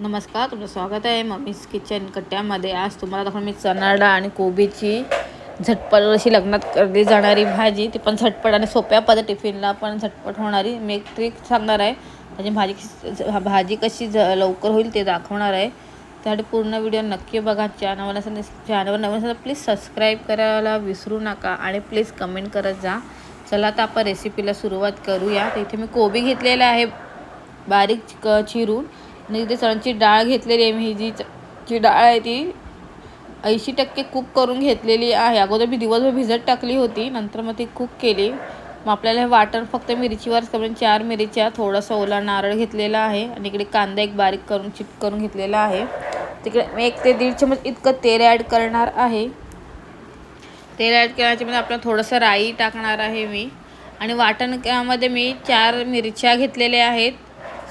नमस्कार तुमचं स्वागत आहे मम्मीज किचन कट्ट्यामध्ये. आज तुम्हाला दाखवून मी चणा डाळ आणि कोबीची झटपट अशी लग्नात करली जाणारी भाजी. ती पण झटपट आणि सोप्या पद्धत टिफिनला पण झटपट होणारी. मी एक ट्रिक सांगणार आहे. त्याची भाजी भाजी कशी ज लवकर होईल ते दाखवणार आहे. त्यासाठी पूर्ण व्हिडिओ नक्की बघा. चॅनल असं चॅनलवर नवीन असेल तर प्लीज सबस्क्राईब करायला विसरू नका आणि प्लीज कमेंट करत जा. चला आता आपण रेसिपीला सुरुवात करूया. तर इथे मी कोबी घेतलेला आहे. बारीक क चिरून. आणि इथे चण्याची डाळ घेतलेली आहे मी. जी च- जी डाळ आहे ती ऐंशी टक्के कुक करून घेतलेली आहे. अगोदर मी दिवसभर भिजत टाकली होती नंतर मग ती कुक केली. मग आपल्याला हे वाटण फक्त मिरचीवरच करून चार मिरच्या थोडासा ओला नारळ घेतलेला आहे आणि इकडे कांदा एक बारीक करून चिट करून घेतलेला आहे. तिकडे मी एक ते दीड चमच इतकं तेल ॲड करणार आहे. तेल ॲड केल्याच्यामध्ये आपल्याला थोडंसं राई टाकणार आहे मी. आणि वाटणमध्ये मी चार मिरच्या घेतलेल्या आहेत.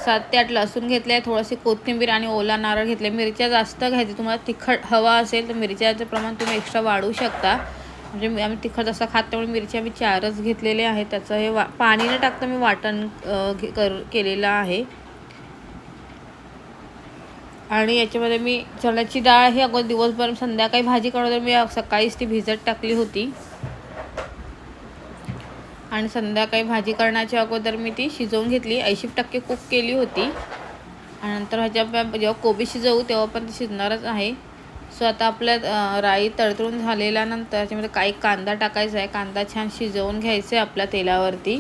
सात ते आठ लसूण घेतले आहे थोडीशी कोथिंबीर आणि ओला नारळ घेतले. मिरच्या जास्त घ्यायची तुम्हाला तिखट हवा असेल तर मिरच्याचं प्रमाण तुम्ही एक्स्ट्रा वाढवू शकता. म्हणजे आम्ही तिखट जास्त खात त्यामुळे मिरची आम्ही चारच घेतलेले आहे त्याचं हे वा पाणी न टाकता मी वाटण घे- कर केलेलं आहे. आणि याच्यामध्ये मी चण्याची डाळ ही अगोदर दिवसभर संध्याकाळी भाजी करतो मी सकाळीच ती भिजत टाकली होती. आणि संध्याकाळी भाजी करण्याच्या अगोदर मी ती शिजवून घेतली. ऐंशी टक्के कुक केली होती. आणि नंतर ह्याच्या जेव्हा कोबी शिजवू तेव्हा पण ती शिजणारच आहे. सो आता आपल्या राई तळतळून झालेल्यानंतर त्याच्यामध्ये काही कांदा टाकायचा आहे. कांदा छान शिजवून घ्यायचा आहे आपल्या तेलावरती.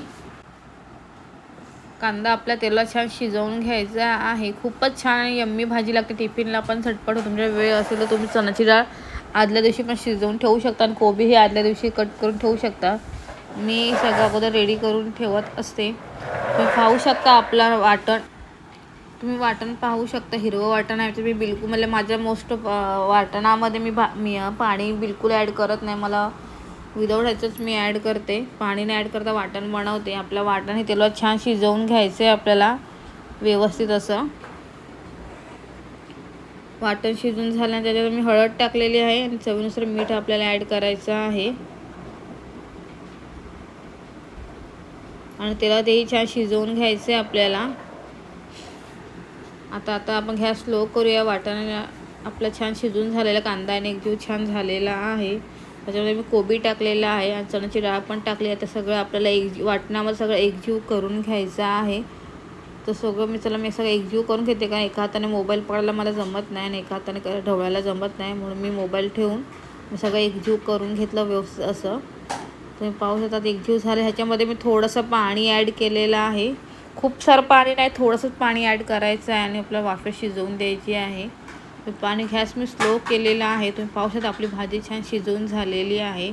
कांदा आपल्या तेलात छान शिजवून घ्यायचा आहे. खूपच छान आणि यम्मी भाजी लागते. टिफिनला पण झटपट होतो. तुमच्या म्हणजे वेळ असेल तर तुम्ही चणाची डाळ आदल्या दिवशी पण शिजवून ठेवू शकता आणि कोबी हे आदल्या दिवशी कट करून ठेवू शकता. मी सगळं अगोदर रेडी करून ठेवत असते. तुम्ही पाहू शकता आपलं वाटण. तुम्ही वाटण पाहू शकता. हिरवं वाटण आहे. तुम्ही बिलकुल मला माझ्या मोस्ट वाटणामध्ये मी भा मी पाणी बिलकुल ॲड करत नाही. मला विदाऊट ह्याचंच मी ॲड करते. पाणी नाही ॲड करता वाटण बनवते. आपलं वाटण हे तेलात छान शिजवून घ्यायचं आहे आपल्याला. व्यवस्थित असं. वाटण शिजून झाल्यानंतर त्याच्यात मी हळद टाकलेली आहे. आणि चवीनुसार मीठ आपल्याला ॲड करायचं आहे. आणि त्याला तेही छान शिजवून घ्यायचं आहे आपल्याला. आता आता आपण गॅस स्लो करूया वाटाणा. आपला छान शिजून झालेला कांदा आणि एकजीव छान झालेला आहे. त्याच्यामध्ये मी कोबी टाकलेला आहे आणि चण्याची डाळ पण टाकली. आहे तर सगळं आपल्याला एक वाटणामध्ये सगळं एकजीव करून घ्यायचं आहे. तर सगळं मी चला मी सगळं एकजीव करून घेते कारण एका हाताने मोबाईल पकडायला मला जमत नाही आणि एका हाताने ढवळायला जमत नाही. म्हणून मी मोबाईल ठेवून मी सगळं एकजीव करून घेतलं व्यवस्थित असं. तुम्ही पाहू शकता दिवस झाले ह्याच्यामध्ये मी थोडंसं पाणी ॲड केलेलं आहे. खूप सारं पाणी नाही थोडंसंच पाणी ॲड करायचं आहे आणि आपल्या वाफे शिजवून द्यायची आहे. पाणी गॅस मी स्लो केलेला आहे. तुम्ही पाहू शकता आपली भाजी छान शिजवून झालेली आहे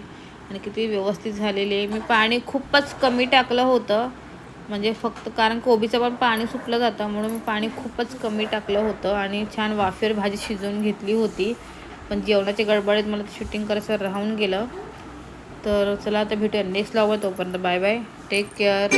आणि किती व्यवस्थित झालेली आहे. मी पाणी खूपच कमी टाकलं होतं म्हणजे फक्त कारण कोबीचं पण पाणी सुटलं जातं म्हणून मी पाणी खूपच कमी टाकलं होतं आणि छान वाफेवर भाजी शिजवून घेतली होती. पण जेवणाच्या गडबडीत मला शूटिंग करायचं राहून गेलं. तर चला आता भेटूया नेक्स्ट लावूया तोपर्यंत बाय बाय टेक केअर